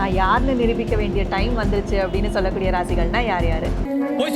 நான் யாருன்னு நிரூபிக்க வேண்டிய டைம் வந்துருச்சு அப்படின்னு சொல்லக்கூடிய ராசிகள்னா யார் யார்? போய்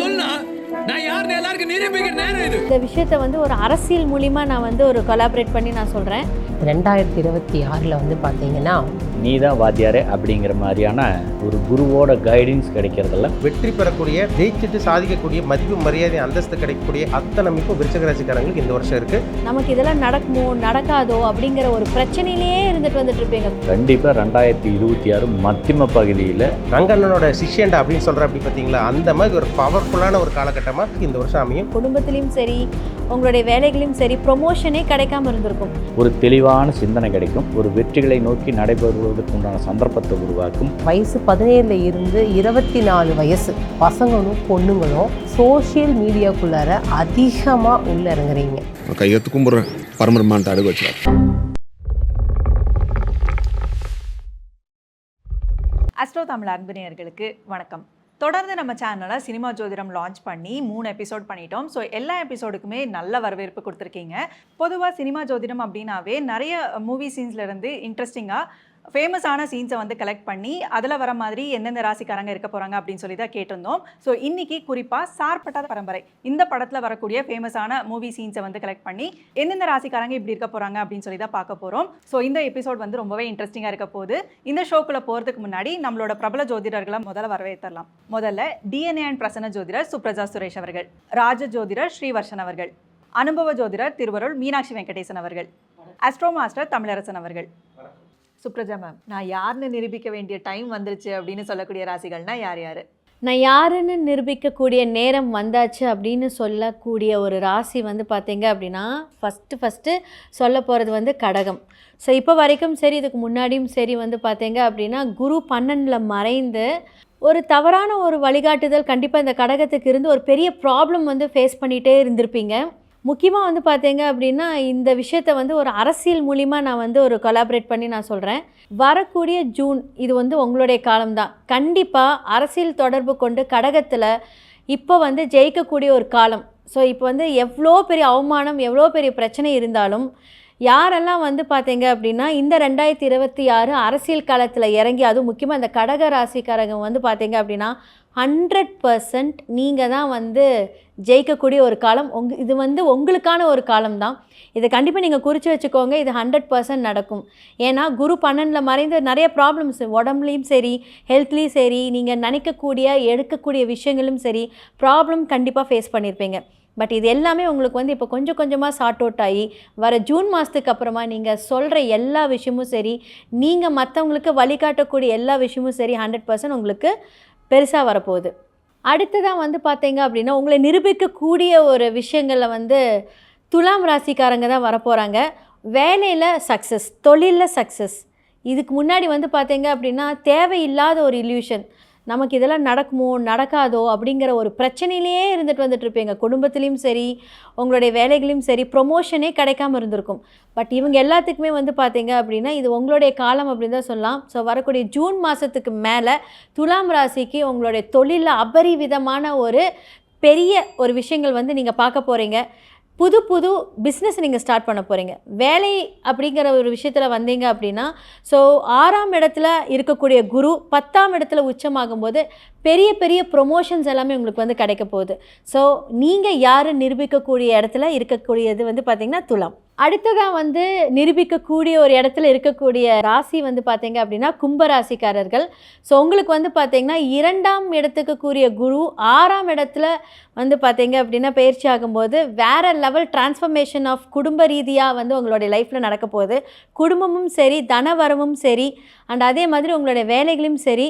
நான் யாருன்னு எல்லாருக்கும் நிரூபிக்கிற நேரம் இது. இந்த விஷயத்தை வந்து ஒரு அரசியல் மூலிமா நான் வந்து ஒரு கொலாபரேட் பண்ணி நான் சொல்கிறேன் ரெண்டாயிரத்தி இருபத்தி ஆறில் வந்து பார்த்தீங்கன்னா நீ தான் வாத்தியாரே அப்படிங்கிற மாதிரியான ஒரு குருவோட கைடன்ஸ் கிடைக்கிறதுல வெற்றி பெறக்கூடிய ஜெயிச்சுட்டு சாதிக்கக்கூடிய மதிப்பு மரியாதை அந்தஸ்து கிடைக்கக்கூடிய அத்தனை அமைப்பும் விருச்சக ராசிக்காரங்களுக்கு இந்த வருஷம் இருக்கு. நமக்கு இதெல்லாம் நடக்குமோ நடக்காதோ அப்படிங்கிற ஒரு பிரச்சனையிலேயே இருந்துட்டு வந்துட்டு இருப்பீங்க. கண்டிப்பாக ரெண்டாயிரத்தி இருபத்தி ஆறு மத்தியம பகுதியில் ரங்கண்ணனோட சிஷ்யண்டா அப்படின்னு சொல்ற அப்படி பார்த்தீங்களா? அந்த மாதிரி ஒரு பவர்ஃபுல்லான ஒரு காலகட்டமாக இந்த வருஷம் அமையும். குடும்பத்திலையும் சரி உங்களுடைய வேலைகளையும் சரி ப்ரொமோஷனே கிடைக்காம இருந்திருக்கும். ஒரு தெளிவான சிந்தனை கிடைக்கும். ஒரு வெற்றிகளை நோக்கி நடைபெறுவதற்கு உண்டான சந்தர்ப்பத்தை உருவாக்கும். வயசு பதினேழுல இருந்து இருபத்தி நாலு வயசு பசங்களும் பொண்ணுங்களும் சோஷியல் மீடியாக்குள்ளார அதிகமாக உள்ள இறங்குறீங்க. கையெழுத்து கும்பிட்றேன். அடுக்கு வச்சுருவார் அஸ்ட்ரோ தமிழ் அன்பினியர்களுக்கு வணக்கம். தொடர்ந்து நம்ம சேனலை சினிமா ஜோதிடம் லான்ச் பண்ணி மூணு எபிசோட் பண்ணிட்டோம். ஸோ எல்லா எபிசோடுக்குமே நல்ல வரவேற்பு கொடுத்துருக்கீங்க. பொதுவாக சினிமா ஜோதிடம் அப்படின்னாவே நிறைய மூவி சீன்ஸ்லேருந்து இன்ட்ரெஸ்டிங்காக ஃபேமஸான சீன்ஸை வந்து கலெக்ட் பண்ணி அதில் வர மாதிரி எந்தெந்த ராசிக்காரங்க இருக்க போகிறாங்க அப்படின்னு சொல்லி தான் கேட்டிருந்தோம். ஸோ இன்னைக்கு குறிப்பாக சார்பட்டாத பரம்பரை. இந்த படத்தில் வரக்கூடிய ஃபேமஸான மூவி சீன்ஸை வந்து கலெக்ட் பண்ணி எந்தெந்த ராசிக்காரங்க இப்படி இருக்க போகிறாங்க அப்படின்னு சொல்லி தான் பார்க்க போகிறோம் ஸோ இந்த எபிசோட் வந்து ரொம்பவே இன்ட்ரெஸ்டிங்காக இருக்க போகுது. இந்த ஷோக்குள்ளே போகிறதுக்கு முன்னாடி நம்மளோட பிரபல ஜோதிடர்களை முதல்ல வரவேற்றலாம். முதல்ல டிஎன்ஏ அண்ட் பிரசன்ன ஜோதிடர் சுப்ரஜா சுரேஷ் அவர்கள் ராஜ ஜோதிடர் ஸ்ரீவர்ஷன் அவர்கள் அனுபவ ஜோதிடர் திருவருள் மீனாட்சி வெங்கடேசன் அவர்கள் அஸ்ட்ரோ மாஸ்டர் தமிழரசன் அவர்கள். சுப்ரஜா மேம் நான் யாருன்னு நிரூபிக்க வேண்டிய டைம் வந்துருச்சு அப்படின்னு சொல்லக்கூடிய ராசிகள்னா யார் யார்? நான் யாருன்னு நிரூபிக்கக்கூடிய நேரம் வந்தாச்சு அப்படின்னு சொல்லக்கூடிய ஒரு ராசி வந்து பார்த்தீங்க அப்படின்னா ஃபஸ்ட்டு ஃபஸ்ட்டு சொல்ல போகிறது வந்து கடகம். ஸோ இப்போ வரைக்கும் சரி இதுக்கு முன்னாடியும் சரி வந்து பார்த்தீங்க அப்படின்னா குரு பன்னெண்டில் மறைந்து ஒரு தவறான ஒரு வழிகாட்டுதல் கண்டிப்பாக இந்த கடகத்துக்கு இருந்து ஒரு பெரிய ப்ராப்ளம் வந்து ஃபேஸ் பண்ணிகிட்டே இருந்திருப்பீங்க. முக்கியமாக வந்து பார்த்தீங்க அப்படின்னா இந்த விஷயத்தை வந்து ஒரு அரசியல் மூலிமா நான் வந்து ஒரு கொலாபரேட் பண்ணி நான் சொல்கிறேன் வரக்கூடிய ஜூன் இது வந்து உங்களுடைய காலம்தான். கண்டிப்பாக அரசியல் தொடர்பு கொண்டு கடகத்தில் இப்போ வந்து ஜெயிக்கக்கூடிய ஒரு காலம். ஸோ இப்போ வந்து எவ்வளோ பெரிய அவமானம் எவ்வளோ பெரிய பிரச்சனை இருந்தாலும் யாரெல்லாம் வந்து பார்த்தீங்க அப்படின்னா இந்த ரெண்டாயிரத்தி இருபத்தி ஆறு அரசியல் காலத்தில் இறங்கி அதுவும் முக்கியமாக இந்த கடக ராசிக்காரங்க வந்து பார்த்தீங்க அப்படின்னா ஹண்ட்ரட் பர்சன்ட் நீங்கள் தான் வந்து ஜெயிக்கக்கூடிய ஒரு காலம். உங் இது வந்து உங்களுக்கான ஒரு காலம் தான். இதை கண்டிப்பாக நீங்கள் குறித்து வச்சுக்கோங்க. இது ஹண்ட்ரட் பர்சன்ட் நடக்கும். ஏன்னா குரு பன்னெண்டில் மறைந்து நிறைய ப்ராப்ளம்ஸ் உடம்புலையும் சரி ஹெல்த்லேயும் சரி நீங்கள் நினைக்கக்கூடிய எடுக்கக்கூடிய விஷயங்களும் சரி ப்ராப்ளம் கண்டிப்பாக ஃபேஸ் பண்ணியிருப்பீங்க பட் இது எல்லாமே உங்களுக்கு வந்து இப்போ கொஞ்சம் கொஞ்சமாக சார்ட் அவுட் ஆகி வர ஜூன் மாதத்துக்கு அப்புறமா நீங்கள் சொல்கிற எல்லா விஷயமும் சரி நீங்கள் மற்றவங்களுக்கு வழிகாட்டக்கூடிய எல்லா விஷயமும் சரி ஹண்ட்ரட் பர்சன்ட் உங்களுக்கு பெருசாக வரப்போகுது. அடுத்ததாக வந்து பார்த்தீங்க அப்படின்னா உங்களை நிரூபிக்கக்கூடிய ஒரு விஷயங்களில் வந்து துலாம் ராசிக்காரங்க தான் வரப்போகிறாங்க வேலையில் சக்ஸஸ் தொழிலில் சக்ஸஸ் இதுக்கு முன்னாடி வந்து பார்த்தீங்க அப்படின்னா தேவையில்லாத ஒரு இல்யூஷன் நமக்கு இதெல்லாம் நடக்குமோ நடக்காதோ அப்படிங்கிற ஒரு பிரச்சனையிலேயே இருந்துட்டு வந்துட்டுருப்பீங்க. குடும்பத்துலேயும் சரி உங்களுடைய வேலைகளையும் சரி ப்ரொமோஷனே கிடைக்காம இருந்திருக்கும். பட் இவங்க எல்லாத்துக்குமே வந்து பார்த்தீங்க அப்படின்னா இது உங்களுடைய காலம் அப்படின்னு தான் சொல்லலாம். ஸோ வரக்கூடிய ஜூன் மாதத்துக்கு மேலே துலாம் ராசிக்கு உங்களுடைய தொழிலில் அபரிவிதமான ஒரு பெரிய ஒரு விஷயங்கள் வந்து நீங்கள் பார்க்க போகிறீங்க புது புது பிஸ்னஸ் நீங்கள் ஸ்டார்ட் பண்ண போகிறீங்க வேலை அப்படிங்கிற ஒரு விஷயத்தில் வந்தீங்க அப்படின்னா ஸோ ஆறாம் இடத்துல இருக்கக்கூடிய குரு பத்தாம் இடத்துல உச்சமாகும்போது பெரிய பெரிய ப்ரொமோஷன்ஸ் எல்லாமே உங்களுக்கு வந்து கிடைக்க போகுது. ஸோ நீங்கள் யார் நிரூபிக்கக்கூடிய இடத்துல இருக்கக்கூடியது வந்து பார்த்திங்கன்னா துலாம். அடுத்ததாக வந்து நிரூபிக்கக்கூடிய ஒரு இடத்துல இருக்கக்கூடிய ராசி வந்து பார்த்தீங்க அப்படின்னா கும்பராசிக்காரர்கள். ஸோ உங்களுக்கு வந்து பார்த்தீங்கன்னா இரண்டாம் இடத்துக்கு கூடிய குரு ஆறாம் இடத்துல வந்து பார்த்தீங்க அப்படின்னா பயிற்சி ஆகும்போது வேற லெவல் டிரான்ஸ்ஃபர்மேஷன் ஆஃப் குடும்ப ரீதியாக வந்து உங்களுடைய லைஃப்பில் நடக்க போகுது. குடும்பமும் சரி தனவரமும் சரி அண்ட் அதே மாதிரி உங்களுடைய வேலைகளும் சரி.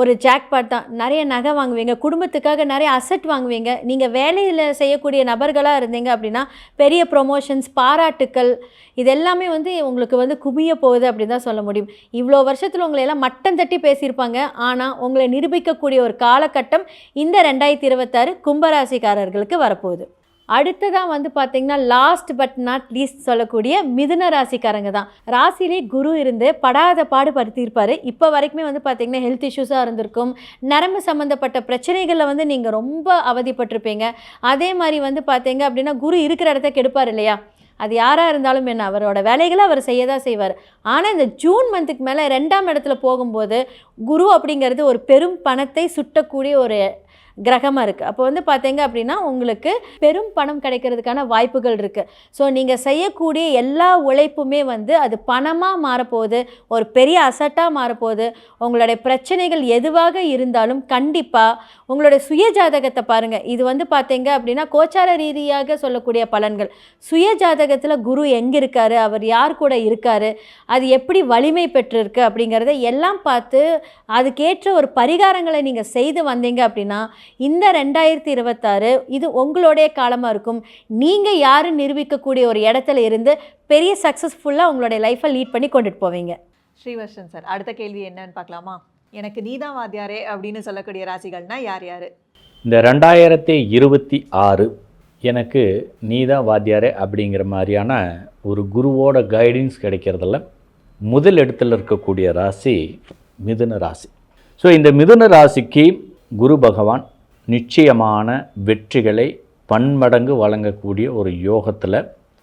ஒரு ஜாக்பாட் தான். நிறைய நகை வாங்குவீங்க. குடும்பத்துக்காக நிறைய அசட் வாங்குவீங்க. நீங்கள் வேலையில் செய்யக்கூடிய நபர்களாக இருந்தீங்க அப்படின்னா பெரிய ப்ரொமோஷன்ஸ் பாராட்டுக்கள் இது எல்லாமே வந்து உங்களுக்கு வந்து குவிய போகுது அப்படின்னு தான் சொல்ல முடியும். இவ்வளோ வருஷத்தில் உங்களை எல்லாம் மட்டம் தட்டி பேசியிருப்பாங்க. ஆனால் உங்களை நிரூபிக்கக்கூடிய ஒரு காலகட்டம் இந்த ரெண்டாயிரத்தி இருபத்தாறு கும்பராசிக்காரர்களுக்கு வரப்போகுது. அடுத்ததாக வந்து பார்த்தீங்கன்னா லாஸ்ட் பட் நாட் லீஸ்ட் சொல்லக்கூடிய மிதுன ராசிக்காரங்க தான். ராசிலே குரு இருந்து படாத பாடு படுத்தியிருப்பார் இப்போ வரைக்குமே வந்து பார்த்தீங்கன்னா ஹெல்த் இஷ்யூஸாக இருந்திருக்கும். நரம்பு சம்மந்தப்பட்ட பிரச்சனைகளில் வந்து நீங்கள் ரொம்ப அவதிப்பட்டிருப்பீங்க. அதே மாதிரி வந்து பார்த்தீங்க அப்படின்னா குரு இருக்கிற இடத்த கெடுப்பார் இல்லையா? அது யாராக இருந்தாலும் என்ன அவரோட வேலைகளை அவர் செய்ய தான் செய்வார். ஆனால் இந்த ஜூன் மந்த்துக்கு மேலே ரெண்டாம் இடத்துல போகும்போது குரு அப்படிங்கிறது ஒரு பெரும் பணத்தை சுட்டக்கூடிய ஒரு கிரகமாக இருக்குது அப்போ வந்து பார்த்தீங்க அப்படின்னா உங்களுக்கு பெரும் பணம் கிடைக்கிறதுக்கான வாய்ப்புகள் இருக்குது ஸோ நீங்கள் செய்யக்கூடிய எல்லா உழைப்புமே வந்து அது பணமாக மாறப்போகுது ஒரு பெரிய அசட்டாக மாறப்போகுது. உங்களுடைய பிரச்சனைகள் எதுவாக இருந்தாலும் கண்டிப்பாக உங்களுடைய சுய ஜாதகத்தை பாருங்கள் இது வந்து பார்த்தீங்க அப்படின்னா கோச்சார ரீதியாக சொல்லக்கூடிய பலன்கள். சுய ஜாதகத்தில் குரு எங்கே இருக்காரு அவர் யார் கூட இருக்காரு? அது எப்படி வலிமை பெற்றிருக்கு அப்படிங்கிறத எல்லாம் பார்த்து அதுக்கேற்ற ஒரு பரிகாரங்களை நீங்கள் செய்து வந்தீங்க அப்படின்னா இந்த ரெண்டாயிரத்தி இருபத்தாறு இது உங்களுடைய காலமாக இருக்கும். நீங்கள் யாரு நிரூபிக்கக்கூடிய ஒரு இடத்துல இருந்து பெரிய சக்ஸஸ்ஃபுல்லாக உங்களுடைய லைஃப்பை லீட் பண்ணி கொண்டுட்டு போவீங்க? ஸ்ரீவர்ஷன் சார் அடுத்த கேள்வி என்னன்னு பார்க்கலாமா? எனக்கு நீதான் வாத்தியாரே அப்படின்னு சொல்லக்கூடிய ராசிகள்னா யார் யார்? இந்த ரெண்டாயிரத்தி இருபத்தி ஆறு எனக்கு நீதான் வாத்தியாரே அப்படிங்கிற மாதிரியான ஒரு குருவோட கைடன்ஸ் கிடைக்கிறதுல முதல் இடத்துல இருக்கக்கூடிய ராசி மிதுன ராசி. ஸோ இந்த மிதுன ராசிக்கு குரு பகவான் நிச்சயமான வெற்றிகளை பன்மடங்கு வழங்கக்கூடிய ஒரு யோகத்தில்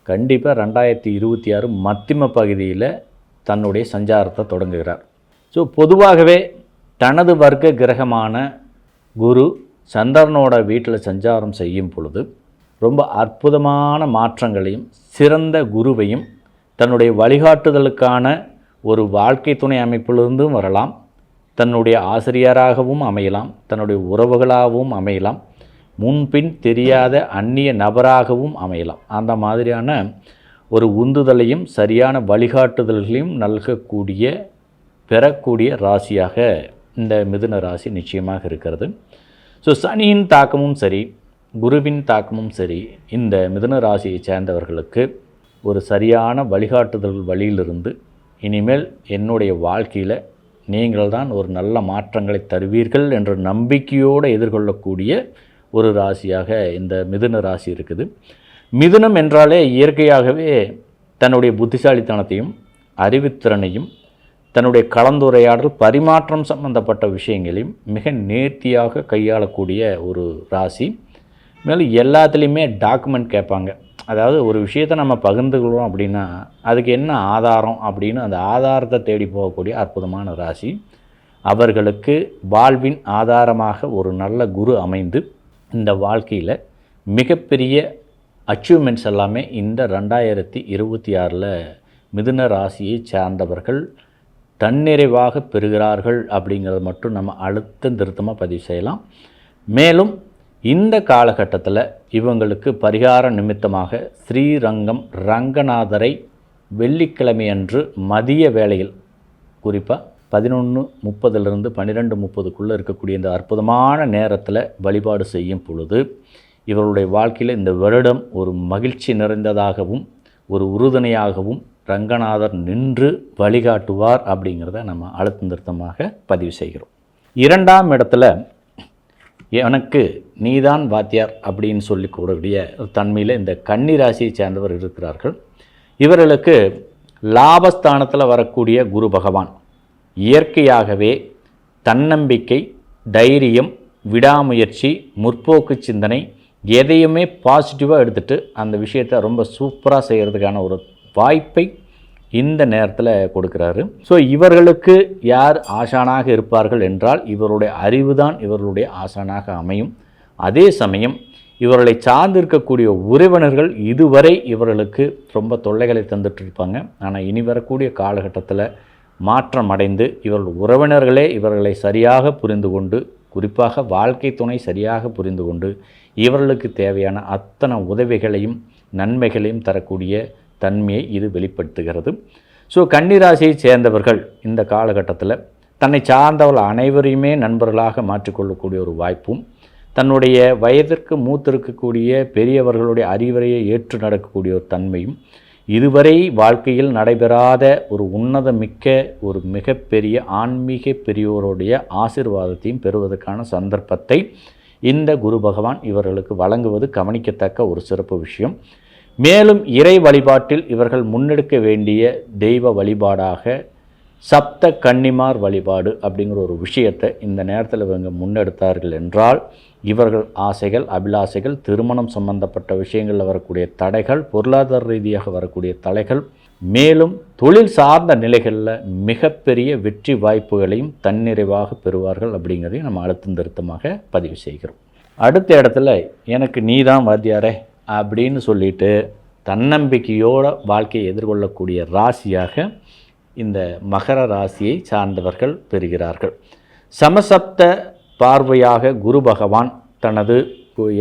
கண்டிப்பாக ரெண்டாயிரத்தி இருபத்தி ஆறு மத்திம பகுதியில் தன்னுடைய சஞ்சாரத்தை தொடங்குகிறார். ஸோ பொதுவாகவே தனது வர்க்க கிரகமான குரு சந்திரனோட வீட்டில் சஞ்சாரம் செய்யும் பொழுது ரொம்ப அற்புதமான மாற்றங்களையும் சிறந்த குருவையும் தன்னுடைய வழிகாட்டுதலுக்கான ஒரு வாழ்க்கை துணை அமைப்பிலிருந்தும் வரலாம். தன்னுடைய ஆசிரியராகவும் அமையலாம் தன்னுடைய உறவுகளாகவும் அமையலாம் முன்பின் தெரியாத அந்நிய நபராகவும் அமையலாம். அந்த மாதிரியான ஒரு உந்துதலையும் சரியான வழிகாட்டுதல்களையும் நல்கக்கூடிய பெறக்கூடிய ராசியாக இந்த மிதுன ராசி நிச்சயமாக இருக்கிறது. ஸோ சனியின் தாக்கமும் சரி குருவின் தாக்கமும் சரி இந்த மிதுன ராசியை சேர்ந்தவர்களுக்கு ஒரு சரியான வழிகாட்டுதல் வழியிலிருந்து இனிமேல் என்னுடைய வாழ்க்கையில் நீங்கள் தான் ஒரு நல்ல மாற்றங்களை தருவீர்கள் என்ற நம்பிக்கையோடு எதிர்கொள்ளக்கூடிய ஒரு ராசியாக இந்த மிதுன ராசி இருக்குது. மிதுனம் என்றாலே இயற்கையாகவே தன்னுடைய புத்திசாலித்தனத்தையும் அறிவுத்திறனையும் தன்னுடைய கலந்துரையாடல் பரிமாற்றம் சம்பந்தப்பட்ட விஷயங்களையும் மிக நேர்த்தியாக கையாளக்கூடிய ஒரு ராசி. மேலும் எல்லாத்துலேயுமே டாக்குமெண்ட் கேட்பாங்க. அதாவது ஒரு விஷயத்தை நம்ம பகிர்ந்துக்கிறோம் அப்படின்னா அதுக்கு என்ன ஆதாரம் அப்படின்னு அந்த ஆதாரத்தை தேடி போகக்கூடிய அற்புதமான ராசி. அவர்களுக்கு வாழ்வின் ஆதாரமாக ஒரு நல்ல குரு அமைந்து இந்த வாழ்க்கையில் மிகப்பெரிய அச்சீவ்மெண்ட்ஸ் எல்லாமே இந்த ரெண்டாயிரத்தி இருபத்தி ஆறில் மிதுன ராசியை சார்ந்தவர்கள் தன்னிறைவாக பெறுகிறார்கள் அப்படிங்கிறத மட்டும் நம்ம அழுத்தம் திருத்தமாக பதிவு செய்யலாம். மேலும் இந்த காலகட்டத்தில் இவங்களுக்கு பரிகார நிமித்தமாக ஸ்ரீரங்கம் ரங்கநாதரை வெள்ளிக்கிழமையன்று மதிய வேளையில் குறிப்பாக பதினொன்று முப்பதுலேருந்து பன்னிரெண்டு முப்பதுக்குள்ளே இருக்கக்கூடிய இந்த அற்புதமான நேரத்தில் வழிபாடு செய்யும் பொழுது இவருடைய வாழ்க்கையில் இந்த வருடம் ஒரு மகிழ்ச்சி நிறைந்ததாகவும் ஒரு உறுதுணையாகவும் ரங்கநாதர் நின்று வழிகாட்டுவார் அப்படிங்கிறத நம்ம அழுத்த நிறுத்தமாக பதிவு செய்கிறோம். இரண்டாம் இடத்துல எனக்கு நீதான் வாத்தியார் அப்படின்னு சொல்லி கூடக்கூடிய தன்மையில் இந்த கன்னிராசியை சேர்ந்தவர் இருக்கிறார்கள். இவர்களுக்கு லாபஸ்தானத்தில் வரக்கூடிய குரு பகவான் இயற்கையாகவே தன்னம்பிக்கை தைரியம் விடாமுயற்சி முற்போக்கு சிந்தனை எதையுமே பாசிட்டிவாக எடுத்துகிட்டு அந்த விஷயத்தை ரொம்ப சூப்பராக செய்கிறதுக்கான ஒரு வாய்ப்பை இந்த நேரத்தில் கொடுக்குறாரு. ஸோ இவர்களுக்கு யார் ஆசானாக இருப்பார்கள் என்றால் இவருடைய அறிவு தான் இவர்களுடைய ஆசானாக அமையும். அதே சமயம் இவர்களை சார்ந்திருக்கக்கூடிய உறவினர்கள் இதுவரை இவர்களுக்கு ரொம்ப தொல்லைகளை தந்துட்டு இருப்பாங்க ஆனால் இனி வரக்கூடிய காலகட்டத்தில் மாற்றம் அடைந்து இவர்கள் உறவினர்களே இவர்களை சரியாக புரிந்து கொண்டு குறிப்பாக வாழ்க்கை துணை சரியாக புரிந்து கொண்டு இவர்களுக்கு தேவையான அத்தனை உதவிகளையும் நன்மைகளையும் தரக்கூடிய தன்மையை இது வெளிப்படுத்துகிறது. ஸோ கன்னிராசியை சேர்ந்தவர்கள் இந்த காலகட்டத்தில் தன்னை சார்ந்தவள் அனைவரையுமே நண்பர்களாக மாற்றிக்கொள்ளக்கூடிய ஒரு வாய்ப்பும் தன்னுடைய வயதிற்கு மூத்திருக்கக்கூடிய பெரியவர்களுடைய அறிவுரையை ஏற்று நடக்கக்கூடிய ஒரு தன்மையும் இதுவரை வாழ்க்கையில் நடைபெறாத ஒரு உன்னதமிக்க ஒரு மிகப்பெரிய ஆன்மீக பெரியோருடைய ஆசிர்வாதத்தையும் பெறுவதற்கான சந்தர்ப்பத்தை இந்த குரு பகவான் இவர்களுக்கு வழங்குவது கவனிக்கத்தக்க ஒரு சிறப்பு விஷயம். மேலும் இறை வழிபாட்டில் இவர்கள் முன்னெடுக்க வேண்டிய தெய்வ வழிபாடாக சப்த கன்னிமார் வழிபாடு அப்படிங்கிற ஒரு விஷயத்தை இந்த நேரத்தில் இவங்க முன்னெடுத்தார்கள் என்றால் இவர்கள் ஆசைகள் அபிலாசைகள் திருமணம் சம்பந்தப்பட்ட விஷயங்களில் வரக்கூடிய தடைகள் பொருளாதார ரீதியாக வரக்கூடிய தடைகள் மேலும் தொழில் சார்ந்த நிலைகளில் மிகப்பெரிய வெற்றி வாய்ப்புகளையும் தன்னிறைவாக பெறுவார்கள் அப்படிங்கிறதையும் நம்ம அழுத்தம் திருத்தமாக பதிவு செய்கிறோம். அடுத்த இடத்துல எனக்கு நீ தான் வாத்தியாரே அப்படின்னு சொல்லிட்டு தன்னம்பிக்கையோட வாழ்க்கையை எதிர்கொள்ளக்கூடிய ராசியாக இந்த மகர ராசியை சார்ந்தவர்கள் பெறுகிறார்கள். சமசப்த பார்வையாக குரு பகவான் தனது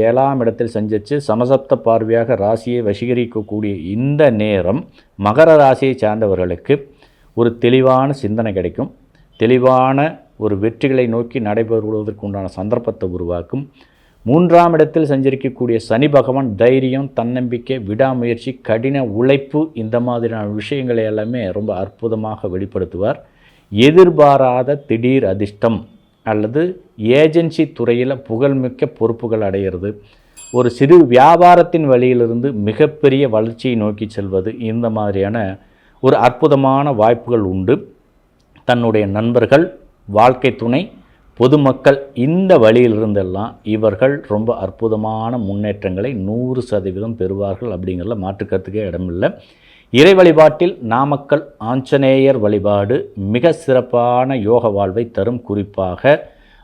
ஏழாம் இடத்தில் சஞ்சரித்து சமசப்த பார்வையாக ராசியை வசீகரிக்கக்கூடிய இந்த நேரம் மகர ராசியை சார்ந்தவர்களுக்கு ஒரு தெளிவான சிந்தனை கிடைக்கும். தெளிவான ஒரு வெற்றிகளை நோக்கி நடைபெறுவதற்கு உண்டான சந்தர்ப்பத்தை உருவாக்கும். மூன்றாம் இடத்தில் சஞ்சரிக்கக்கூடிய சனி பகவான் தைரியம் தன்னம்பிக்கை விடாமுயற்சி கடின உழைப்பு இந்த மாதிரியான விஷயங்களை எல்லாமே ரொம்ப அற்புதமாக வெளிப்படுத்துவார். எதிர்பாராத திடீர் அதிர்ஷ்டம் அல்லது ஏஜென்சி துறையில் புகழ்மிக்க பொறுப்புகள் அடைகிறது ஒரு சிறு வியாபாரத்தின் வழியிலிருந்து மிகப்பெரிய வளர்ச்சியை நோக்கி செல்வது இந்த மாதிரியான ஒரு அற்புதமான வாய்ப்புகள் உண்டு. தன்னுடைய நண்பர்கள் வாழ்க்கை துணை பொதுமக்கள் இந்த வழியிலிருந்தெல்லாம் இவர்கள் ரொம்ப அற்புதமான முன்னேற்றங்களை நூறு சதவீதம் பெறுவார்கள் அப்படிங்கிறத மாற்று இடமில்லை. இறை வழிபாட்டில் நாமக்கல் ஆஞ்சநேயர் வழிபாடு மிக சிறப்பான யோக வாழ்வை தரும் குறிப்பாக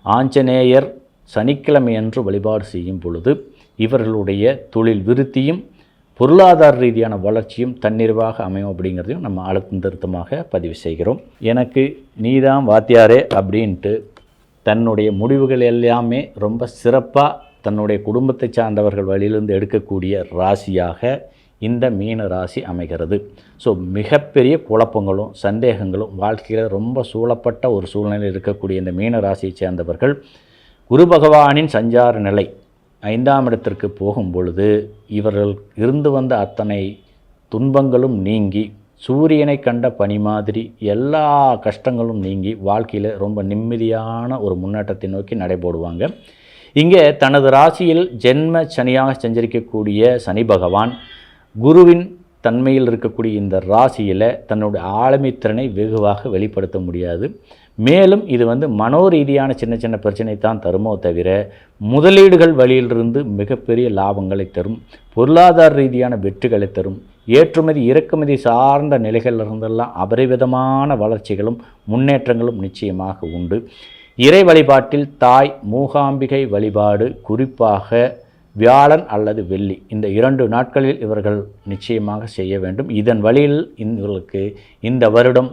ஆஞ்சநேயர் சனிக்கிழமையன்று வழிபாடு செய்யும் பொழுது இவர்களுடைய தொழில் விருத்தியும் பொருளாதார ரீதியான வளர்ச்சியும் தன்னிறைவாக அமையும் அப்படிங்கிறதையும் நம்ம அழுத்தம் திருத்தமாக பதிவு செய்கிறோம். எனக்கு நீதான் வாத்தியாரே அப்படின்ட்டு தன்னுடைய முடிவுகள் எல்லாமே ரொம்ப சிறப்பாக தன்னுடைய குடும்பத்தை சார்ந்தவர்கள் வழியிலிருந்து எடுக்கக்கூடிய ராசியாக இந்த மீன ராசி அமைகிறது. ஸோ மிகப்பெரிய குழப்பங்களும் சந்தேகங்களும் வாழ்க்கையில் ரொம்ப சூழப்பட்ட ஒரு சூழ்நிலையில் இருக்கக்கூடிய இந்த மீன ராசியை சேர்ந்தவர்கள் குரு பகவானின் சஞ்சார நிலை ஐந்தாம் இடத்திற்கு போகும் பொழுது இவர்கள் இருந்து வந்த அத்தனை துன்பங்களும் நீங்கி சூரியனை கண்ட பனி மாதிரி எல்லா கஷ்டங்களும் நீங்கி வாழ்க்கையில் ரொம்ப நிம்மதியான ஒரு முன்னேற்றத்தை நோக்கி நடைபோடுவாங்க. இங்கே தனது ராசியில் ஜென்ம சனியாக சஞ்சரிக்கக்கூடிய சனி பகவான் குருவின் தன்மையில் இருக்கக்கூடிய இந்த ராசியில் தன்னுடைய ஆளுமைத்திறனை வெகுவாக வெளிப்படுத்த முடியாது. மேலும் இது வந்து மனோரீதியான சின்ன சின்ன பிரச்சனை தான் தருமோ தவிர முதலீடுகள் வழியிலிருந்து மிகப்பெரிய லாபங்களை தரும் பொருளாதார ரீதியான வெற்றிகளை தரும் ஏற்றுமதி இறக்குமதி சார்ந்த நிலைகளிலிருந்தெல்லாம் அபரிவிதமான வளர்ச்சிகளும் முன்னேற்றங்களும் நிச்சயமாக உண்டு. இறை வழிபாட்டில் தாய் மூகாம்பிகை வழிபாடு குறிப்பாக வியாழன் அல்லது வெள்ளி இந்த இரண்டு நாட்களில் இவர்கள் நிச்சயமாக செய்ய வேண்டும். இதன் வழியில் இவர்களுக்கு இந்த வருடம்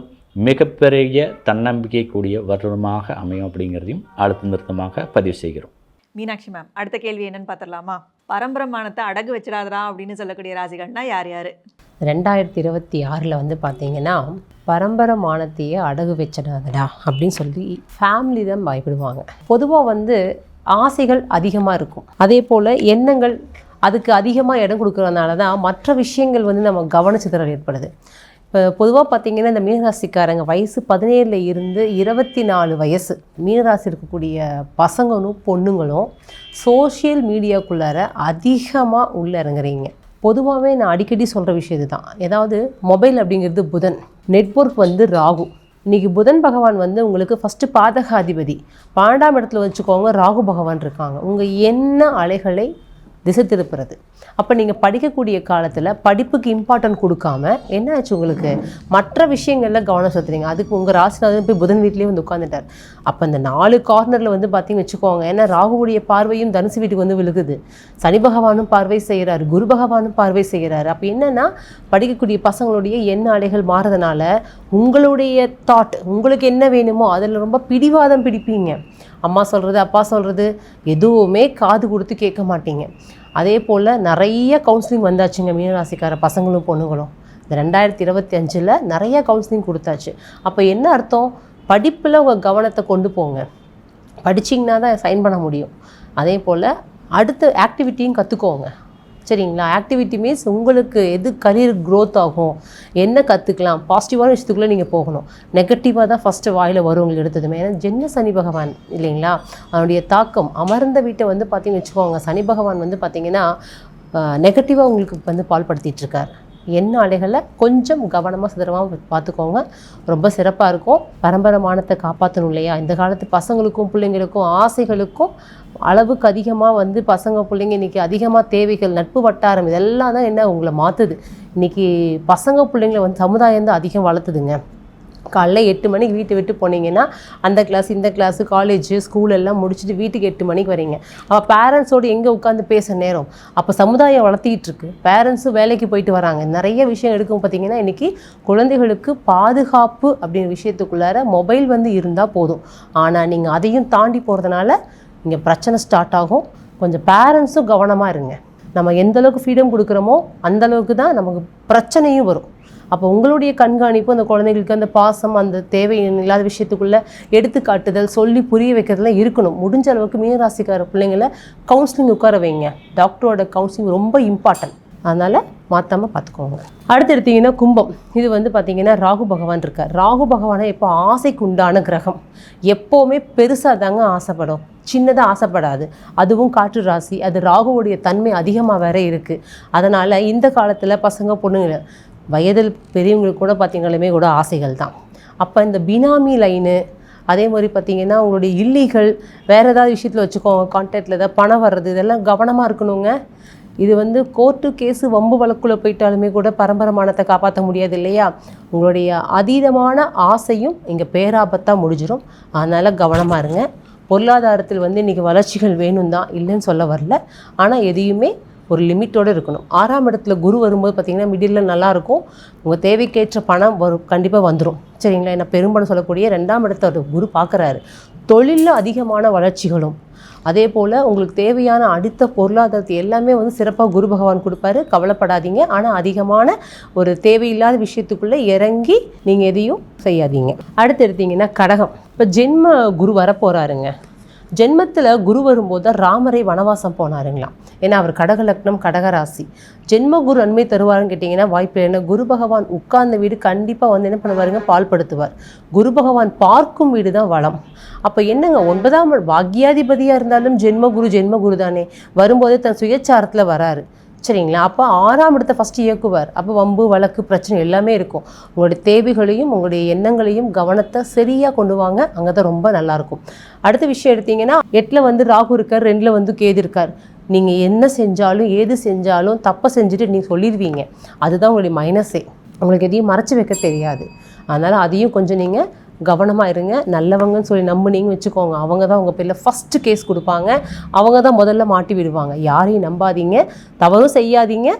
மிகப்பெரிய தன்னம்பிக்கை கூடிய வருடமாக அமையும் அப்படிங்கிறதையும் அழுத்த நிறுத்தமாக பதிவு செய்கிறோம். மீனாட்சி மேம் அடுத்த கேள்வி என்னன்னு பார்த்துடலாமா? பரம்பரமானத்தை அடகு வச்சிடாதடா அப்படின்னு சொல்லக்கூடிய ராசிகள்னா யார் யார்? ரெண்டாயிரத்தி இருபத்தி ஆறில் வந்து பார்த்தீங்கன்னா பரம்பரமானத்தையே அடகு வச்சிடாதடா அப்படின்னு சொல்லி ஃபேமிலி தான் பயப்படுவாங்க. பொதுவாக வந்து ஆசைகள் அதிகமாக இருக்கும். அதே போல் எண்ணங்கள் அதுக்கு அதிகமாக இடம் கொடுக்கறதுனால தான் மற்ற விஷயங்கள் வந்து நம்ம கவனச்சிதறல் ஏற்படுது. இப்போ பொதுவாக பார்த்திங்கன்னா இந்த மீனராசிக்காரங்க வயசு பதினேழில் இருந்து இருபத்தி நாலு வயசு. மீனராசி இருக்கக்கூடிய பசங்களும் பொண்ணுங்களும் சோஷியல் மீடியாக்குள்ளார அதிகமாக உள்ளே இறங்குறீங்க. பொதுவாகவே நான் அடிக்கடி சொல்கிற விஷயம் இதுதான். ஏதாவது மொபைல் அப்படிங்கிறது புதன். நெட்வொர்க் வந்து ராகு. இன்றைக்கி புதன் பகவான் வந்து உங்களுக்கு ஃபஸ்ட்டு பாதகாதிபதி. பன்னெண்டாம் இடத்துல வச்சுக்கோங்க ராகு பகவான் இருக்காங்க. உங்கள் என்ன அலைகளை திசை திருப்புறது. அப்போ நீங்கள் படிக்கக்கூடிய காலத்தில் படிப்புக்கு இம்பார்ட்டன்ட் கொடுக்காம என்ன ஆச்சு உங்களுக்கு? மற்ற விஷயங்களில் கவனம் செலுத்துறீங்க. அதுக்கு உங்கள் ராசிநாதன் போய் புதன் வீட்லேயே வந்து உட்காந்துட்டார் அப்போ அந்த நாலு கார்னரில் வந்து பார்த்தீங்கன்னு வச்சுக்கோங்க. ஏன்னா ராகுவுடைய பார்வையும் தனுசு வீட்டுக்கு வந்து விழுகுது. சனி பகவானும் பார்வை செய்கிறாரு. குரு பகவானும் பார்வை செய்கிறாரு. அப்போ என்னென்னா படிக்கக்கூடிய பசங்களுடைய எண்ண அலைகள் மாறதுனால உங்களுடைய தாட் உங்களுக்கு என்ன வேணுமோ அதில் ரொம்ப பிடிவாதம் பிடிப்பீங்க. அம்மா சொல்கிறது அப்பா சொல்கிறது எதுவுமே காது கொடுத்து கேட்க மாட்டீங்க. அதே போல் நிறைய கவுன்சிலிங் வந்தாச்சுங்க மீனராசிக்கார பசங்களும் பொண்ணுங்களும். இந்த ரெண்டாயிரத்தி இருபத்தி அஞ்சில் நிறைய கவுன்சிலிங் கொடுத்தாச்சு. அப்போ என்ன அர்த்தம்? படிப்பில் உங்கள் கவனத்தை கொண்டு போங்க. படிச்சிங்கன்னா தான் சைன் பண்ண முடியும். அதே போல் அடுத்த ஆக்டிவிட்டியும் கற்றுக்கோங்க சரிங்களா? ஆக்டிவிட்டி மீன்ஸ் உங்களுக்கு எது கரியர் க்ரோத் ஆகும் என்ன கற்றுக்கலாம் பாசிட்டிவான விஷயத்துக்குள்ளே நீங்கள் போகணும். நெகட்டிவாக தான் ஃபஸ்ட்டு வாயில் வரும் உங்களுக்கு எடுத்ததுமே. ஏன்னா ஜென்ன சனி பகவான் இல்லைங்களா? அவனுடைய தாக்கம் அமர்ந்த வீட்டை வந்து பார்த்தீங்கன்னு வச்சுக்கோங்க. சனி பகவான் வந்து பார்த்திங்கன்னா நெகட்டிவாக உங்களுக்கு வந்து பால்படுத்திகிட்ருக்கார் என்ன அலைகளை கொஞ்சம் கவனமாக சிதறமாக பார்த்துக்கோங்க. ரொம்ப சிறப்பாக இருக்கும். பரம்பரை மானத்தை காப்பாற்றணும் இல்லையா? இந்த காலத்து பசங்களுக்கும் பிள்ளைங்களுக்கும் ஆசைகளுக்கும் அளவுக்கு அதிகமாக வந்து பசங்க பிள்ளைங்க இன்றைக்கி அதிகமாக தேவைகள் நட்பு வட்டாரம் இதெல்லாம் தான் என்ன உங்களை மாற்றுது இன்றைக்கி பசங்க பிள்ளைங்களை வந்து சமுதாயம் தான் அதிகம் வளர்த்துதுங்க. காலைல எட்டு மணிக்கு வீட்டை விட்டு போனீங்கன்னா அந்த கிளாஸ் இந்த கிளாஸு காலேஜ் ஸ்கூல் எல்லாம் முடிச்சுட்டு வீட்டுக்கு எட்டு மணிக்கு வரீங்க. அப்போ பேரண்ட்ஸோடு எங்கே உட்காந்து பேச நேரம்? அப்போ சமுதாயம் வளர்த்திக்கிட்டு இருக்கு. பேரண்ட்ஸும் வேலைக்கு போயிட்டு வராங்க. நிறைய விஷயம் எடுக்கும் பார்த்தீங்கன்னா இன்றைக்கி குழந்தைகளுக்கு பாதுகாப்பு அப்படிங்கிற விஷயத்துக்குள்ளார மொபைல் வந்து இருந்தால் போதும். ஆனால் நீங்கள் அதையும் தாண்டி போகிறதுனால இங்கே பிரச்சனை ஸ்டார்ட் ஆகும். கொஞ்சம் பேரண்ட்ஸும் கவனமாக இருங்க. நம்ம எந்தளவுக்கு ஃப்ரீடம் கொடுக்குறோமோ அந்தளவுக்கு தான் நமக்கு பிரச்சனையும் வரும். அப்போ உங்களுடைய கண்காணிப்பு அந்த குழந்தைகளுக்கு அந்த பாசம் அந்த தேவை இல்லாத விஷயத்துக்குள்ளே எடுத்துக்காட்டுதல் சொல்லி புரிய வைக்கிறதுலாம் இருக்கணும். முடிஞ்ச அளவுக்கு மீனராசிக்கார பிள்ளைங்களை கவுன்சிலிங் உட்கார வைங்க. டாக்டரோட கவுன்சிலிங் ரொம்ப இம்பார்ட்டன்ட் அதனால் மாற்றாமல் பார்த்துக்கோங்க அடுத்து எடுத்திங்கன்னா கும்பம். இது வந்து பார்த்திங்கன்னா ராகு பகவான் இருக்கார். ராகு பகவானை இப்போ ஆசைக்கு உண்டான கிரகம். எப்போவுமே பெருசாக தாங்க ஆசைப்படும். சின்னதாக ஆசைப்படாது. அதுவும் காற்று ராசி. அது ராகுவுடைய தன்மை அதிகமாக வேற இருக்குது அதனால் இந்த காலத்தில் பசங்க பொண்ணுங்க வயதில் பெரியவங்களுக்கு கூட பார்த்தீங்களுமே கூட ஆசைகள் தான். அப்போ இந்த பினாமி லைனு அதே மாதிரி பார்த்தீங்கன்னா உங்களுடைய இல்லிகள் வேறு ஏதாவது விஷயத்தில் வச்சுக்கோங்க கான்டாக்டில் ஏதாவது பணம் வர்றது இதெல்லாம் கவனமாக இருக்கணுங்க. இது வந்து கோர்ட்டு கேஸு வம்பு வழக்குள்ளே போயிட்டாலுமே கூட பரம்பரமானத்தை காப்பாற்ற முடியாது இல்லையா? உங்களுடைய அதீதமான ஆசையும் இங்கே பேராபத்தாக முடிஞ்சிடும் அதனால் கவனமாக இருங்க. பொருளாதாரத்தில் வந்து இன்றைக்கி வளர்ச்சிகள் வேணும் தான் இல்லைன்னு சொல்ல வரல. ஆனால் எதையுமே ஒரு லிமிட்டோடு இருக்கணும். ஆறாம் இடத்துல குரு வரும்போது பார்த்திங்கன்னா மிடில் நல்லாயிருக்கும். உங்கள் தேவைக்கேற்ற பணம் வரும் கண்டிப்பாக வந்துடும் சரிங்களா? என்ன பெரும்பாலும் சொல்லக்கூடிய ரெண்டாம் இடத்த ஒரு குரு பார்க்குறாரு. தொழிலில் அதிகமான வளர்ச்சிகளும். அதே போல் உங்களுக்கு தேவையான அடுத்த பொருளாதாரத்தை எல்லாமே வந்து சிறப்பாக குரு பகவான் கொடுப்பாரு. கவலைப்படாதீங்க. ஆனால் அதிகமான ஒரு தேவையில்லாத விஷயத்துக்குள்ளே இறங்கி நீங்கள் எதையும் செய்யாதீங்க. அடுத்து எடுத்தீங்கன்னா கடகம். இப்போ ஜென்ம குரு வரப்போகிறாருங்க ஜென்மத்தில் குரு வரும்போது ராமரை வனவாசம் போனாருங்களாம். ஏன்னா அவர் கடக லக்னம் கடகராசி ஜென்ம குரு நன்மை தருவாருன்னு கேட்டிங்கன்னா வாய்ப்பு இல்லை. ஏன்னா குரு பகவான் உட்கார்ந்த வீடு கண்டிப்பாக வந்து என்ன பண்ணுவாருங்க? பால்படுத்துவார். குரு பகவான் பார்க்கும் வீடு தான் வளம். அப்போ என்னங்க? ஒன்பதாம் இடம் பாக்யாதிபதியாக இருந்தாலும் ஜென்ம குரு ஜென்ம குரு தானே. வரும்போதே தன் சுயச்சாரத்தில் வராரு. சரிங்களா? அப்போ ஆறாம் இடத்த ஃபஸ்ட்டு இயக்குவார். அப்போ வம்பு வழக்கு பிரச்சனை எல்லாமே இருக்கும். உங்களுடைய தேவைகளையும் உங்களுடைய எண்ணங்களையும் கவனத்தை சரியாக கொண்டு வாங்க. அங்கே தான் ரொம்ப நல்லாயிருக்கும் அடுத்த விஷயம் எடுத்தீங்கன்னா எட்டில் வந்து ராகு இருக்கார் ரெண்டில் வந்து கேது இருக்கார். நீங்கள் என்ன செஞ்சாலும் ஏது செஞ்சாலும் தப்பை செஞ்சுட்டு நீங்கள் சொல்லிடுவீங்க. அதுதான் உங்களுடைய மைனஸே உங்களுக்கு எதையும் மறைச்சி வைக்க தெரியாது. அதனால் அதையும் கொஞ்சம் நீங்கள் கவனமாக இருங்க. நல்லவங்கன்னு சொல்லி நம்புனீங்க வச்சுக்கோங்க. அவங்க தான் உங்கள் பேரில் ஃபஸ்ட்டு கேஸ் கொடுப்பாங்க. அவங்க தான் முதல்ல மாட்டி விடுவாங்க. யாரையும் நம்பாதீங்க. தவறும் செய்யாதீங்க.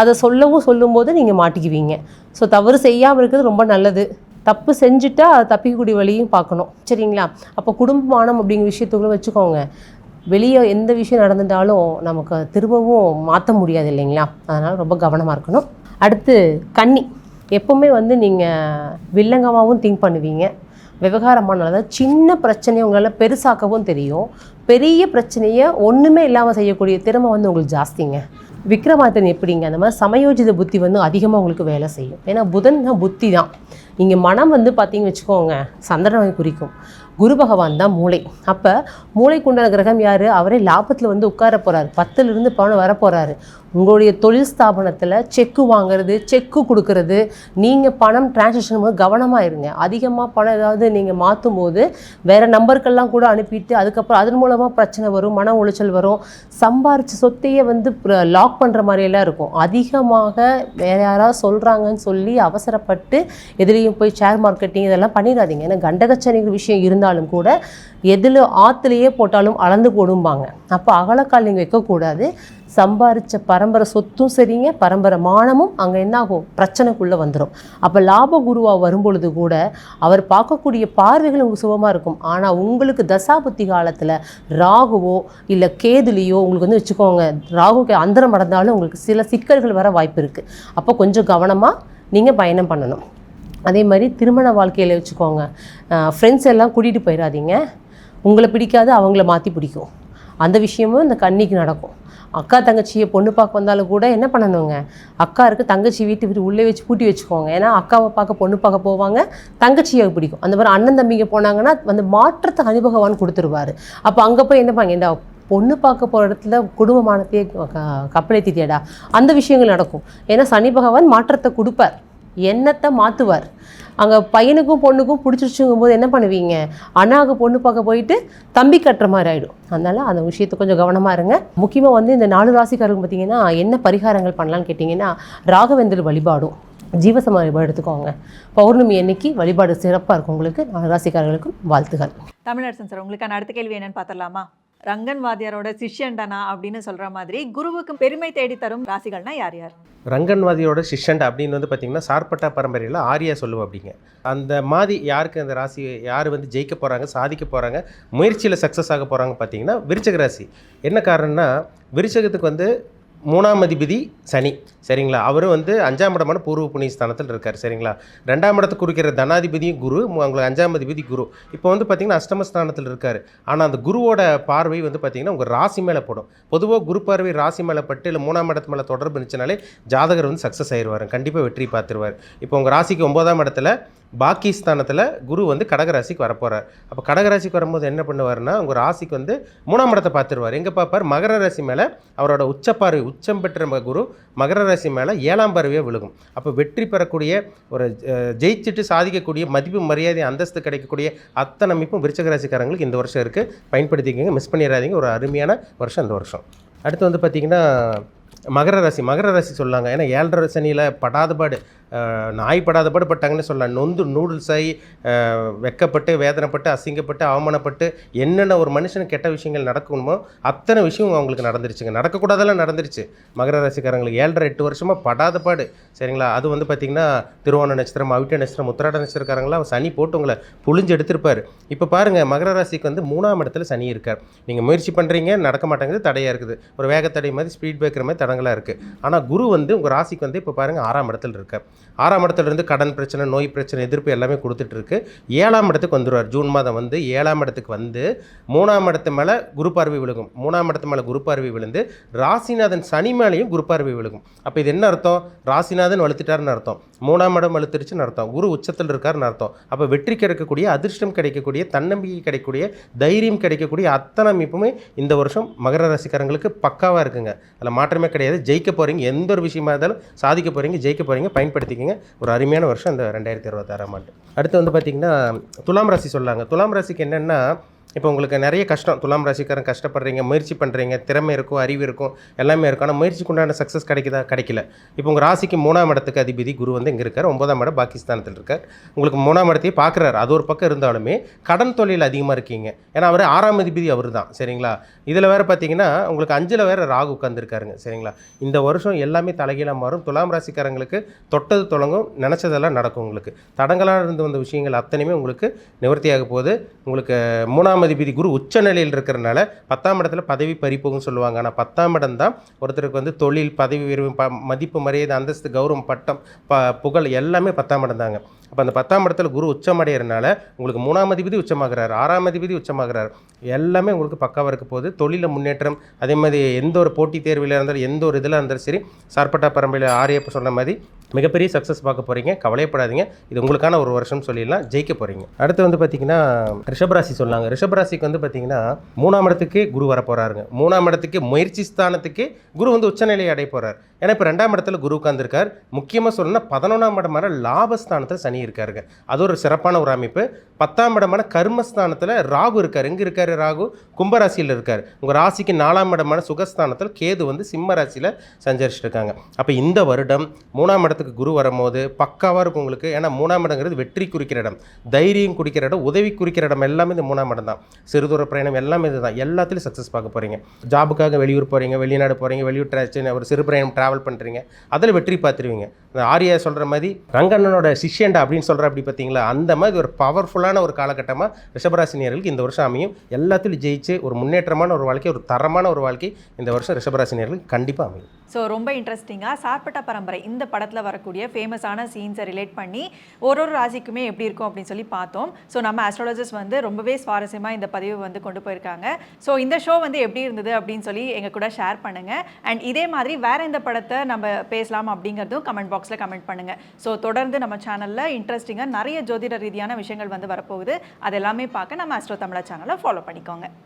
அதை சொல்லவும் சொல்லும்போது நீங்கள் மாட்டிக்குவீங்க. ஸோ தவறு செய்யாமல் இருக்கிறது ரொம்ப நல்லது. தப்பு செஞ்சுட்டா அது தப்பிக்கக்கூடிய வழியும் பார்க்கணும். சரிங்களா? அப்போ குடும்பமானம் அப்படிங்கிற விஷயத்துக்குள்ள வச்சுக்கோங்க. வெளியே எந்த விஷயம் நடந்துட்டாலும் நமக்கு திரும்பவும் மாற்ற முடியாது இல்லைங்களா? அதனால் ரொம்ப கவனமாக இருக்கணும். அடுத்து கன்னி. எப்போவுமே வந்து நீங்கள் வில்லங்கமாகவும் திங்க் பண்ணுவீங்க. விவகாரமான தான் சின்ன பிரச்சனையை உங்களால் பெருசாக்கவும் தெரியும். பெரிய பிரச்சனையை ஒன்றுமே இல்லாமல் செய்யக்கூடிய திறமை வந்து உங்களுக்கு ஜாஸ்திங்க. விக்ரமாதித்தன் எப்படிங்க? அந்த மாதிரி சமயோஜித புத்தி வந்து அதிகமாக உங்களுக்கு வேலை செய்யும். ஏன்னா புதன் தான் புத்தி தான். இங்கே மனம் வந்து பார்த்தீங்கன்னு வச்சுக்கோங்க சந்திரனை குறிக்கும். குரு பகவான் தான் மூளை. அப்போ மூளைக்குண்டான கிரகம் யார்? அவரே லாபத்தில் வந்து உட்கார போகிறாரு பத்துலேருந்து பணம் வர போகிறாரு உங்களுடைய தொழில் ஸ்தாபனத்தில் செக்கு வாங்குறது செக்கு கொடுக்கறது நீங்கள் பணம் டிரான்சாக்ஷன் போது கவனமாக இருங்க. அதிகமாக பணம் ஏதாவது நீங்கள் மாற்றும் போது வேறு நம்பருக்கெல்லாம் கூட அனுப்பிட்டு அதுக்கப்புறம் அதன் மூலமாக பிரச்சனை வரும் மன உளைச்சல் வரும். சம்பாரிச்ச சொத்தையே வந்து லாக் பண்ணுற மாதிரியெல்லாம் இருக்கும். அதிகமாக வேறு யாராவது சொல்கிறாங்கன்னு சொல்லி அவசரப்பட்டு எதுலேயும் போய் ஷேர் மார்க்கெட்டிங் இதெல்லாம் பண்ணிடாதீங்க. ஏன்னா கண்டகச்சனிங்கிற விஷயம் இருந்தாலும் கூட எதில் ஆற்றுலையே போட்டாலும் அளந்து போடும்பாங்க. அப்போ அகலக்கால் நீங்கள் வைக்கக்கூடாது. சம்பாரித்த பரம்பரை சொத்தும் சரிங்க பரம்பரை மானமும் அங்கே என்ன ஆகும் பிரச்சனைக்குள்ளே வந்துடும் அப்போ லாப குருவாக வரும்பொழுது கூட அவர் பார்க்கக்கூடிய பார்வைகள் உங்களுக்கு சுகமாக இருக்கும். ஆனால் உங்களுக்கு தசாபுத்தி காலத்தில் ராகுவோ இல்லை கேதுலேயோ உங்களுக்கு வந்து வச்சுக்கோங்க ராகுக்கு அந்தரம் அடைந்தாலும் உங்களுக்கு சில சிக்கல்கள் வர வாய்ப்பு இருக்குது அப்போ கொஞ்சம் கவனமாக நீங்கள் பயணம் பண்ணணும். அதே மாதிரி திருமண வாழ்க்கையில் வச்சுக்கோங்க. ஃப்ரெண்ட்ஸ் எல்லாம் கூட்டிகிட்டு போயிடாதீங்க உங்களை பிடிக்காது அவங்கள மாற்றி பிடிக்கும். அந்த விஷயமும் இந்த கன்னிக்கு நடக்கும். அக்கா தங்கச்சியை பொண்ணு பார்க்க வந்தாலும் கூட என்ன பண்ணணுங்க? அக்கா இருக்கு தங்கச்சி வீட்டு வீட்டு உள்ளே வச்சு பூட்டி வச்சுக்கோங்க. ஏன்னா அக்காவை பார்க்க பொண்ணு பார்க்க போவாங்க தங்கச்சியை பிடிக்கும். அந்த மாதிரி அண்ணன் தம்பிங்க போனாங்கன்னா வந்து மாற்றத்தை அனுபகவான் கொடுத்துருவார். அப்போ அங்கே போய் என்ன பாங்க பொண்ணு பார்க்க போகிற இடத்துல குடும்பமானத்தையே க- கப்பலேத்திட்டியாடா அந்த விஷயங்கள் நடக்கும். ஏன்னா சனி பகவான் மாற்றத்தை கொடுப்பார். எண்ணத்தை மாற்றுவார் அங்கே பையனுக்கும் பொண்ணுக்கும் பிடிச்சிருச்சுங்கும் போது என்ன பண்ணுவீங்க? அண்ணாவுக்கு பொண்ணு பார்க்க போயிட்டு தம்பி கட்டுற மாதிரி ஆகிடும் அதனால் அந்த விஷயத்தை கொஞ்சம் கவனமாக இருங்க. முக்கியமாக வந்து இந்த நாலு ராசிக்காரங்க பார்த்தீங்கன்னா என்ன பரிகாரங்கள் பண்ணலான்னு கேட்டிங்கன்னா ராகவேந்தர் வழிபாடும். ஜீவசமா வழிபாடு எடுத்துக்கோங்க. பௌர்ணமி அன்னைக்கு வழிபாடு சிறப்பாக இருக்கும் உங்களுக்கு. நாலு ராசிக்காரர்களுக்கும் வாழ்த்துகள். தமிழரசன் சார் உங்களுக்கான அடுத்த கேள்வி என்னன்னு பார்த்துடலாமா? ரங்கன் வாதியாரோட சிஷ்யண்டனா அப்படின்னு சொல்கிற மாதிரி குருவுக்கு பெருமை தேடி தரும் ராசிகள்னா யார் யார்? ரங்கன்வாதியோட சிஷ்யண்ட அப்படின்னு வந்து பார்த்தீங்கன்னா சார்பட்டா பரம்பரையில் ஆரியா சொல்லுவோம் அப்படிங்க. அந்த மாதிரி யாருக்கு அந்த ராசி யார் வந்து ஜெயிக்க போகிறாங்க சாதிக்க போகிறாங்க முயற்சியில் சக்ஸஸ் ஆக போகிறாங்க பார்த்தீங்கன்னா விருச்சக ராசி. என்ன காரணம்னா விருச்சகத்துக்கு வந்து மூணாம் அதிபதி சனி. சரிங்களா? அவரும் வந்து அஞ்சாம் இடமான பூர்வ புண்ணிய ஸ்தானத்தில் இருக்கார். சரிங்களா? ரெண்டாம் இடத்துக்கு குறிக்கிற தனாதிபதியும் குரு உங்களுக்கு அஞ்சாம் அதிபதி குரு. இப்போ வந்து பார்த்திங்கன்னா அஷ்டமஸ்தானத்தில் இருக்கார். ஆனால் அந்த குருவோட பார்வை வந்து பார்த்தீங்கன்னா உங்கள் ராசி மேலே படும். பொதுவாக குரு பார்வை ராசி மேலே பட்டு இல்லை மூணாம் இடத்து மேலே தொடர்பு இருந்துச்சுனாலே ஜாதகர் வந்து சக்ஸஸ் ஆயிடுவார் கண்டிப்பாக வெற்றி பார்த்துருவார். இப்போ உங்கள் ராசிக்கு ஒன்பதாம் இடத்துல பாக்கி ஸ்தானத்தில் குரு வந்து கடகராசிக்கு வரப்போகிறார் அப்போ கடகராசிக்கு வரும்போது என்ன பண்ணுவார்னா உங்கள் ராசிக்கு வந்து மூணாம் இடத்தை பார்த்துருவார். எங்கே பார்ப்பார்? மகர ராசி மேலே அவரோட உச்சப்பார்வை உச்சம் பெற்ற குரு மகர ராசி மேலே ஏழாம் பார்வையாக விழுகும். அப்போ வெற்றி பெறக்கூடிய ஒரு ஜெயிச்சுட்டு சாதிக்கக்கூடிய மதிப்பு மரியாதை அந்தஸ்து கிடைக்கக்கூடிய அத்தனை அமைப்பும் விருச்சக ராசிக்காரங்களுக்கு இந்த வருஷம் இருக்குது பயன்படுத்திக்கங்க மிஸ் பண்ணிடாதீங்க ஒரு அருமையான வருஷம் இந்த வருஷம். அடுத்து வந்து பார்த்திங்கன்னா மகர ராசி மகர ராசி சொல்லாங்க. ஏன்னா ஏழரை சனியில் படாதபாடு நாய் படாத பாடு பட்டாங்கன்னு சொல்லலாம். நொந்து நூடுல்ஸ் ஆகி வெக்கப்பட்டு வேதனைப்பட்டு அசிங்கப்பட்டு அவமானப்பட்டு என்னென்ன ஒரு மனுஷனுக்கு கெட்ட விஷயங்கள் நடக்கணுமோ அத்தனை விஷயம் அவங்களுக்கு நடந்துருச்சுங்க. நடக்கக்கூடாதெல்லாம் நடந்துருச்சு. மகர ராசிக்காரங்களுக்கு ஏழரை எட்டு வருஷமாக படாத பாடு. சரிங்களா? அது வந்து பார்த்திங்கன்னா திருவோண நட்சத்திரம் அவிட்ட நட்சத்திரம் உத்திராட நட்சத்திரக்காரங்களாம் சனி போட்டு உங்களை புழிஞ்சு எடுத்திருப்பார். இப்போ பாருங்கள் மகர ராசிக்கு வந்து மூணாம் இடத்துல சனி இருக்கார். நீங்கள் முயற்சி பண்ணுறீங்க நடக்க மாட்டேங்குது தடையாக இருக்குது. ஒரு வேகத்தடை மாதிரி ஸ்பீட் பிரேக்கர் மாதிரி தடங்களாக இருக்குது ஆனால் குரு வந்து உங்கள் ராசிக்கு வந்து இப்போ பாருங்கள் ஆறாம் இடத்துல இருக்கார். ஆறாம் இடத்துலேருந்து கடன் பிரச்சனை நோய் பிரச்சனை எதிர்ப்பு எல்லாமே கொடுத்துட்ருக்கு. ஏழாம் இடத்துக்கு வந்துடுவார் ஜூன் மாதம் வந்து ஏழாம் இடத்துக்கு வந்து மூணாம் இடத்து மேலே குரு பார்வை விழுகும். மூணாம் இடத்து மேலே குரு பார்வை விழுந்து ராசிநாதன் சனி மேலேயும் குரு பார்வை விழுகும். அப்போ இது என்ன அர்த்தம்? ராசிநாதன் வலுத்துட்டாருன்னு அர்த்தம். மூணாம் இடம் வலுத்துருச்சுன்னு அர்த்தம். குரு உச்சத்தில் இருக்காருன்னு அர்த்தம். அப்போ வெற்றி கிடைக்கக்கூடிய அதிர்ஷ்டம் கிடைக்கக்கூடிய தன்னம்பிக்கை கிடைக்கக்கூடிய தைரியம் கிடைக்கக்கூடிய அத்தனை அமைப்புமே இந்த வருஷம் மகர ராசிக்காரங்களுக்கு பக்காவாக இருக்குங்க. அதில் மாற்றமே கிடையாது. ஜெயிக்க போகிறீங்க எந்த ஒரு விஷயமா இருந்தாலும் சாதிக்க போகிறீங்க ஜெயிக்க போகிறீங்க பயன்படுத்தி பயன்படுத்திக்கங்க ஒரு அருமையான வருஷம் இந்த ரெண்டாயிரத்தி இருபத்தாறாம் ஆண்டு. அடுத்து வந்து பார்த்திங்கன்னா துலாம் ராசி சொல்லாங்க. துலாம் ராசிக்கு என்னென்னா இப்போ உங்களுக்கு நிறைய கஷ்டம் துலாம் ராசிக்காரன் கஷ்டப்படுறீங்க முயற்சி பண்ணுறீங்க திறமை இருக்கும் அறிவு இருக்கும் எல்லாமே இருக்கும். ஆனால் முயற்சிக்கு உண்டான சக்ஸஸ் கிடைக்குதா? கிடைக்கல. இப்போ உங்கள் ராசிக்கு மூணாம் இடத்துக்கு அதிபதி குரு வந்து இங்கே இருக்கார். ஒன்பதாம் இடம் பாகிஸ்தானத்தில் இருக்கார். உங்களுக்கு மூணாம் இடத்தையே பார்க்குறாரு. அது ஒரு பக்கம் இருந்தாலுமே கடன் தொழில் அதிகமாக இருக்கீங்க. ஏன்னா அவர் ஆறாம் அதிபதி அவர் தான் சரிங்களா? இதில் வேறு பார்த்தீங்கன்னா உங்களுக்கு அஞ்சில் வேறு ராகு உட்காந்துருக்காருங்க சரிங்களா? இந்த வருஷம் எல்லாமே தலைகீழாக மாறும். துலாம் ராசிக்காரங்களுக்கு தொட்டது தொடங்கும் நினச்சதெல்லாம் நடக்கும் உங்களுக்கு. தடங்களாக இருந்து வந்த விஷயங்கள் அத்தனையுமே உங்களுக்கு நிவர்த்தியாக போகுது. உங்களுக்கு மூணாம் அதிபதி குரு உச்ச நிலையில் இருக்கிறனால பத்தாம் இடத்துல பதவி பறிப்போகும்னு சொல்லுவாங்க ஆனால் பத்தாம் இடம் தான் ஒருத்தருக்கு வந்து தொழில் பதவி உயர்வு ப மதிப்பு மரியாதை அந்தஸ்து கௌரவம் பட்டம் ப புகழ் எல்லாமே பத்தாம் இடம் தாங்க அப்போ அந்த பத்தாம் இடத்துல குரு உச்சமடைகிறனால உங்களுக்கு மூணாம் அதிபதி உச்சமாகிறார் ஆறாம் அதிபதி உச்சமாகிறார் எல்லாமே உங்களுக்கு பக்காவாக இருக்க போது தொழிலில் முன்னேற்றம் அதே மாதிரி எந்த ஒரு போட்டித் தேர்வில் இருந்தாலும் எந்த ஒரு இதில் இருந்தாலும் சரி சார்பட்டா பரம்பரையில் ஆரியப்ப சொன்ன மாதிரி மிகப்பெரிய சக்ஸஸ் பார்க்க போகிறீங்க கவலைப்படாதீங்க இது உங்களுக்கான ஒரு வருஷம் சொல்லிடலாம். ஜெயிக்க போகிறீங்க அடுத்து வந்து பார்த்தீங்கன்னா ரிஷபராசி சொன்னாங்க. ரிஷபராசிக்கு வந்து பார்த்தீங்கன்னா மூணாம் இடத்துக்கு குரு வர போகிறாருங்க மூணாம் இடத்துக்கு முயற்சி ஸ்தானத்துக்கு குரு வந்து உச்சநிலையை அடைய போகிறார் ஏன்னா இப்போ ரெண்டாம் இடத்துல குரு உட்காந்துருக்கார் முக்கியமாக சொல்லணும்னா பதினொன்றாம் இடமான லாபஸ்தானத்தில் சனி இருக்காருங்க. அது ஒரு சிறப்பான ஒரு அமைப்பு. பத்தாம் இடமான கர்மஸ்தானத்தில் ராகு இருக்கார். எங்கே இருக்கார் ராகு? கும்பராசியில் இருக்கார். உங்கள் ராசிக்கு நாலாம் இடமான சுகஸ்தானத்தில் கேது வந்து சிம்ம ராசியில் சஞ்சரிச்சிட்டு இருக்காங்க. அப்போ இந்த வருடம் மூணாம் இடத்துக்கு குரு வரும்போது பக்காவாக இருக்கும் உங்களுக்கு. ஏன்னா மூணாம் இடங்கிறது வெற்றி குறிக்கிற இடம். தைரியம் குறிக்கிற இடம் உதவி குறிக்கிற இடம் எல்லாமே இந்த மூணாம் இடம் தான். சிறுதூர பிரயாணம் எல்லாமே இதுதான் எல்லாத்துலேயும் சக்ஸஸ் பார்க்க போகிறீங்க ஜாபுக்காக வெளியூர் போகிறீங்க வெளிநாடு போகிறீங்க வெளியூர் ட்ராச்சின் ஒரு சிறு பிரயாணம் ட்ராவல் பண்ணுறீங்க அதில் வெற்றி பார்த்துருவீங்க. இந்த ஆரியா சொல்கிற மாதிரி ரங்கண்ணனோட சிஷ்யண்டா அப்படின்னு சொல்கிற அப்படி பார்த்தீங்களா? அந்த மாதிரி ஒரு பவர்ஃபுல்லான ஒரு காலகட்டமாக ரிஷபராசினியர்களுக்கு இந்த வருஷம் அமையும். எல்லாத்திலும் ஜெயிச்சு ஒரு முன்னேற்றமான ஒரு வாழ்க்கை ஒரு தரமான ஒரு வாழ்க்கை இந்த வருஷம் ரிஷபராசினியர்களுக்கு கண்டிப்பாக அமையும். ஸோ ரொம்ப இன்ட்ரெஸ்டிங்காக சார்பட்ட பரம்பரை இந்த படத்தில் வரக்கூடிய ஃபேமஸான சீன்ஸை ரிலேட் பண்ணி ஒரு ஒரு ராசிக்குமே எப்படி இருக்கும் அப்படின்னு சொல்லி பார்த்தோம். ஸோ நம்ம ஆஸ்ட்ராலஜர்ஸ் வந்து ரொம்பவே சுவாரஸ்யமாக இந்த பதிவு வந்து கொண்டு போயிருக்காங்க. ஸோ இந்த ஷோ வந்து எப்படி இருந்தது அப்படின்னு சொல்லி எங்கள் கூட ஷேர் பண்ணுங்கள் அண்ட் இதே மாதிரி வேற எந்த படத்தை நம்ம பேசலாம் அப்படிங்கிறதும் கமெண்ட் பாக்ஸில் கமெண்ட் பண்ணுங்கள் ஸோ தொடர்ந்து நம்ம சேனலில் இன்ட்ரெஸ்டிங்காக நிறைய ஜோதிட ரீதியான விஷயங்கள் வந்து வரப்போகுது. அதெல்லாமே பார்க்க நம்ம ஆஸ்ட்ரோ தமிழா சேனலை ஃபாலோ பண்ணிக்கோங்க.